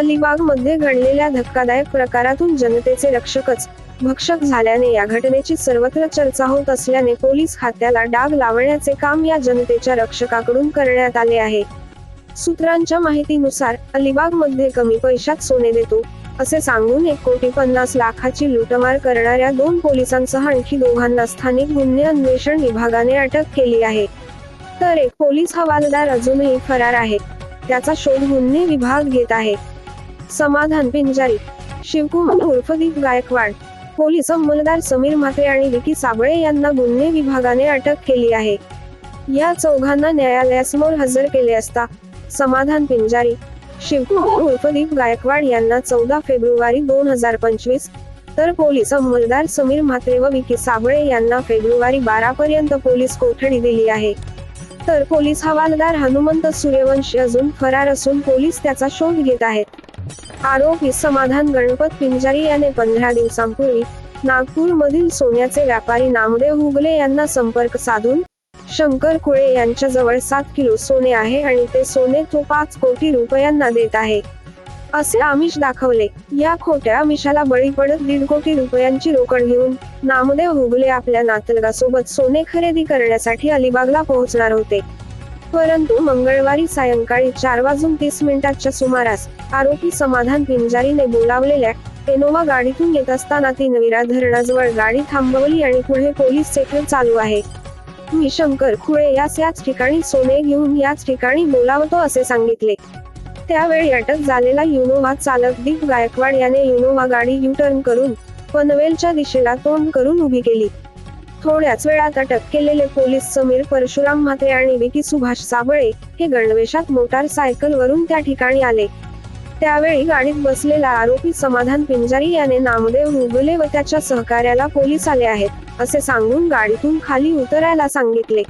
अलिबागमध्ये घडलेल्या धक्कादायक प्रकारातून जनतेचे रक्षकच भक्षक झाल्याने या घटनेची सर्वत्र चर्चा होत असल्याने पोलीस खात्याला डाग लावण्याचे काम या जनतेच्या रक्षकाकडून करण्यात आले आहे. सूत्रांच्या माहितीनुसार अलिबागमध्ये कमी पैशात सोने देतो असे सांगून एक कोटी पन्नास लाखाची लुटमार करणाऱ्या दोन पोलिसांसह आणखी दोघांना स्थानिक गुन्हे अन्वेषण विभागाने अटक केली आहे. तर एक पोलीस हवालदार अजूनही फरार आहे. त्याचा शोध गुन्हे विभाग घेत आहे. समाधान पिंजारी. शिवकुमार उर्फ दीप गायकवाड. पोलीस अंमलदार समीर म्हात्रे आणि विकी साबळे यांना गुन्हे विभागाने अटक केली आहे. या चौघांना न्यायालयासमोर हजर केले असता समाधान पिंजारी. शिवकुमार उर्फ दीप गायकवाड यांना चौदा फेब्रुवारी दोन हजार पंचवीस तर पोलीस अंमलदार समीर म्हात्रे व विकी साबळे यांना फेब्रुवारी बारा पर्यंत पोलीस कोठडी दिली आहे. तर पोलीस हवालदार हनुमंत सूर्यवंशी अजून फरार असून पोलीस त्याचा शोध घेत आहेत. आरोपी समाधान गणपत पिंजारी याने पंधरा दिवसांपूर्वी नागपूर मधील सोन्याचे व्यापारी नामदेव हुगले यांना संपर्क साधून शंकर कुळे यांच्या जवळ सात किलो सोने आहे आणि ते सोने तो पाच कोटी रुपयांना देत आहे. असे आमिष दाखवले. या खोट्या आमिषाला बळी पडत दीड कोटी रुपयांची रोकड घेऊन नामदेव हुगले आपल्या नातलगासोबत सोने खरेदी करण्यासाठी अलिबागला पोहोचणार होते. परंतु मंगळवारी सायंकाळी चार वाजून तीस मिनिटाच्या सुमारास आरोपी समाधान पिंजारीने बोलावलेल्या एनोवा गाडीतून येत असताना तीनविरा धरणाजवळ गाडी थांबवली आणि पुढे पोलीस चेकिंग चालू आहे. मी शंकर खुळे यास याच ठिकाणी सोने घेऊन याच ठिकाणी बोलावतो असे सांगितले. त्यावेळी अटक झालेला युनोव्हा चालक दीप गायकवाड याने युनोव्हा गाडी यू टर्न करून पनवेलच्या दिशेला तोंड करून उभी केली. थोड्याच वेळात अटक केलेले पोलीस समीर परशुराम म्हात्रे आणि विकी सुभाष साबळे हे गणवेशात मोटार वरून त्या ठिकाणी आले. त्यावेळी गाडीत बसलेला आरोपी समाधान पिंजारी याने नामदेव रुगले व त्याच्या सहकार्याला पोलीस आले आहेत असे सांगून गाडीतून खाली उतरायला सांगितले.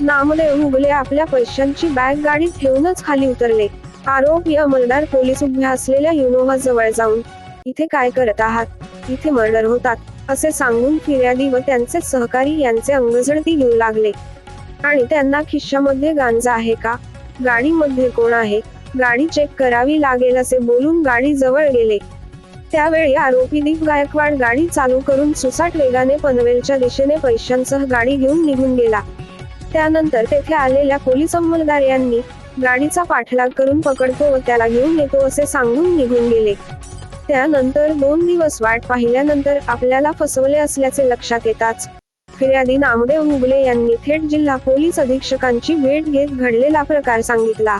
नामदेव हुगले आपल्या पैशांची बॅग गाडीत ठेवूनच खाली उतरले. आरोपी अंमलदार पोलीस उभ्या असलेल्या युनोव्हा जवळ जाऊन इथे काय करत आहात? इथे मर्डर होतात. असे सांगून फिर्यादी व त्यांचे सहकारी यांचे अंगझडती घेऊ लागले. आणि त्यांना खिश्यामध्ये गांजा आहे का? गाडीमध्ये कोण आहे? गाडी चेक करावी लागेल असे बोलून गाडी जवळ गेले. त्यावेळी आरोपी दीप गायकवाड गाडी चालू करून सुसाट वेगाने पनवेलच्या दिशेने पैशांसह गाडी घेऊन निघून गेला. त्यानंतर तेथे आलेल्या पोलीस अंमलदार यांनी गाडीचा पाठलाग करून पकडतो व त्याला घेऊन येतो असे सांगून निघून गेले. त्यानंतर दोन दिवस वाट पाहिल्यानंतर आपल्याला फसवले असल्याचे लक्षात येताच फिर्यादी नामदेव मुगले यांनी थेट जिल्हा पोलीस अधीक्षकांची भेट घेत घडलेला प्रकार सांगितला.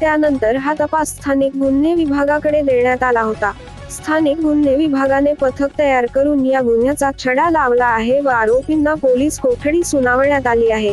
त्यानंतर हा तपास स्थानिक गुन्हे विभागाकडे देण्यात आला होता. स्थानिक गुन्हे विभागाने पथक तयार करून या गुन्ह्याचा छडा लावला आहे व आरोपींना पोलीस कोठडी सुनावण्यात आली आहे.